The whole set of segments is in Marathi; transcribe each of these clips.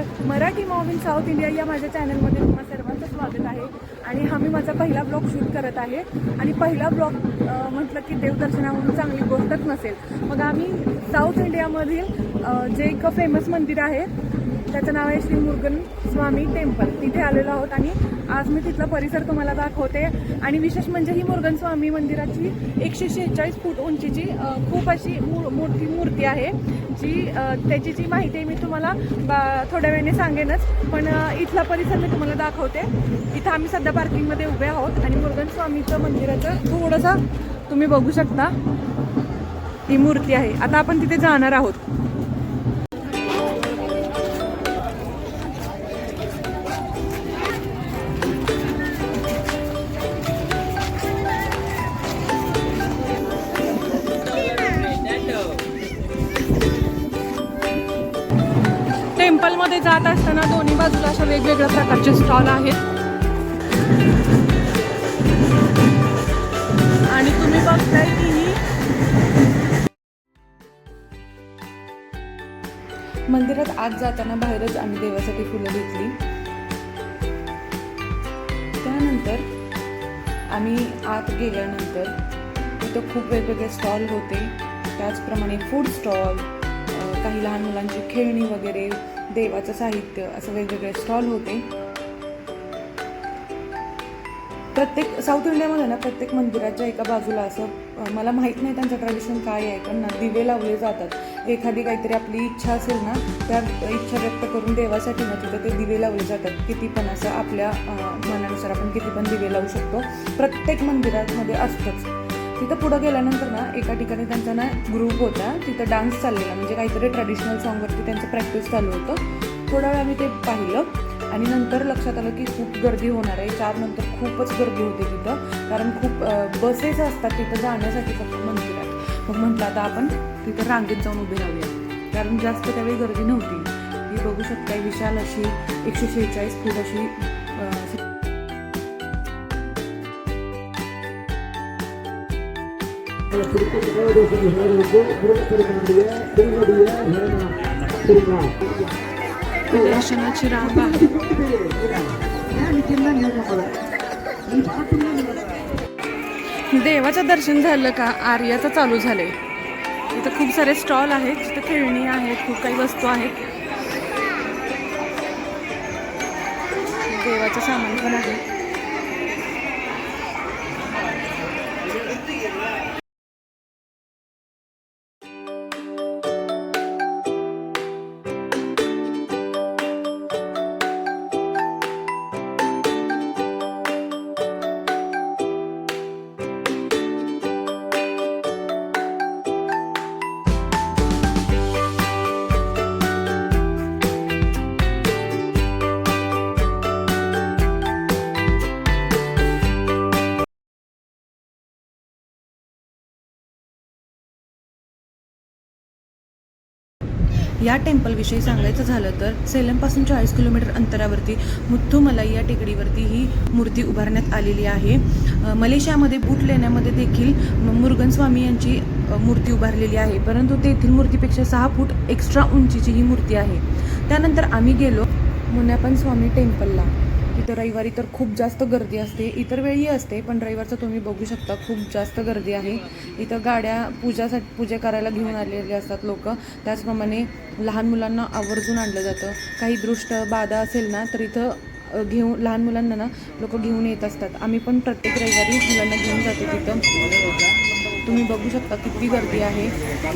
नमस्कार. Marathi mom in South India या माझ्या चॅनलमध्ये तुम्हा सर्वांचं स्वागत आहे. आणि हा मी माझा पहिला ब्लॉग शूट करत आहे. आणि पहिला ब्लॉग म्हटलं की देवदर्शनाहून चांगली गोष्टच नसेल. मग आम्ही साऊथ इंडियामधील जे एक फेमस मंदिर आहे त्याचं नाव आहे श्री मुरुगन स्वामी टेम्पल. तिथे आलेलो आहोत आणि आज मी तिथला परिसर तुम्हाला दाखवते. आणि विशेष म्हणजे ही मुरुगन स्वामी मंदिराची एकशे शेहेचाळीस फूट उंचीची खूप अशी मोठी मूर्ती आहे जी त्याची जी माहिती आहे मी तुम्हाला बा- थोड्या वेळाने सांगेनच. पण इथला परिसर मी तुम्हाला दाखवते. इथं आम्ही सध्या पार्किंगमध्ये उभे आहोत आणि मुरुगन स्वामीचं मंदिराचं थोडंसं तुम्ही बघू शकता. ही मूर्ती आहे. आता आपण तिथे जाणार आहोत. टेम्पलमध्ये जात असताना दोन्ही बाजूला अशा वेगवेगळ्या प्रकारचे स्टॉल आहेत. आणि तुम्ही बघताय की ही मंदिरात आत जाताना बाहेरच आम्ही देवासाठी फुलं घेतली. त्यानंतर आम्ही आत गेल्यानंतर तिथं खूप वेगवेगळे स्टॉल होते. त्याचप्रमाणे फूड स्टॉल काही लहान मुलांची खेळणी वगैरे देवाचं साहित्य असं वेगवेगळे स्टॉल होते. प्रत्येक साऊथ इंडियामध्ये ना प्रत्येक मंदिराच्या एका बाजूला असं मला माहीत नाही त्यांचं ट्रॅडिशन काय आहे पण ना दिवे लावले जातात. एखादी काहीतरी आपली इच्छा असेल ना त्या इच्छा व्यक्त करून देवासाठी ना तिथं ते दिवे लावले जातात. किती पण असं आपल्या मनानुसार आपण किती पण दिवे लावू शकतो. प्रत्येक मंदिरामध्ये असतंच. तिथं पुढं गेल्यानंतर ना एका ठिकाणी त्यांचा ना ग्रुप होता. तिथं डान्स चाललेला म्हणजे काहीतरी ट्रॅडिशनल सॉन्गवरती त्यांचं प्रॅक्टिस चालू होतं. थोडा वेळ आम्ही ते पाहिलं आणि नंतर लक्षात आलं की खूप गर्दी होणार आहे. चार नंतर खूपच गर्दी होते तिथं. कारण खूप बसेस असतात तिथं जाण्यासाठी फक्त मंदिरात. मग म्हटलं आता आपण तिथं रांगेत जाऊन उभे राहूया. कारण जास्त त्यावेळी गर्दी नव्हती. ही बघू शकता विशाल अशी एकशे शेहेचाळीस फूट अशी दर्शनाची रांग आहे. देवाचं दर्शन झालं का? आर्याचं चालू झाले इथं खूप सारे स्टॉल आहेत तिथं खेळणी आहेत खूप काही वस्तू आहेत. देवाचं सामान पण आहे. या टेम्पलविषयी सांगायचं झालं तर सेलमपासून चाळीस किलोमीटर अंतरावरती मुथ्थुमलाई या टेकडीवरती ही मूर्ती उभारण्यात आलेली आहे. मलेशियामध्ये बूट लेण्यामध्ये देखील मुरुगन स्वामी यांची मूर्ती उभारलेली आहे. परंतु तेथील मूर्तीपेक्षा सहा फूट एक्स्ट्रा उंचीची ही मूर्ती आहे. त्यानंतर आम्ही गेलो मुन्यापन स्वामी टेम्पलला. तिथं रविवारी तर खूप जास्त गर्दी असते. इतर वेळी असते पण रविवारचं तुम्ही बघू शकता खूप जास्त गर्दी आहे. इथं गाड्या पूजासाठी पूजा करायला घेऊन आलेले असतात लोक. त्याचप्रमाणे लहान मुलांना आवर्जून आणलं जातं. काही दृष्ट बाधा असेल ना तर इथं घेऊन लहान मुलांना ना लोक घेऊन येत असतात. आम्ही पण प्रत्येक रविवारी मुलांना घेऊन जातो तिथं. तुम्ही बघू शकता किती गर्दी आहे.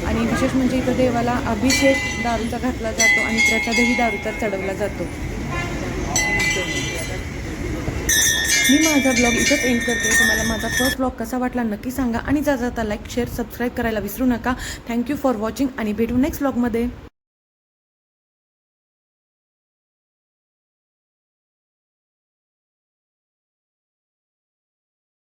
आणि विशेष म्हणजे इथं देवाला अभिषेक दारूचा घातला जातो आणि प्रसादही दारूचा चढवला जातो. मी माझा ब्लॉग इथंच एंड करते. तुम्हाला माझा फर्स्ट ब्लॉग कसा वाटला नक्की सांगा. आणि जाता जाता लाईक शेअर सबस्क्राईब करायला विसरू नका. थँक्यू फॉर वॉचिंग आणि भेटू नेक्स्ट ब्लॉगमध्ये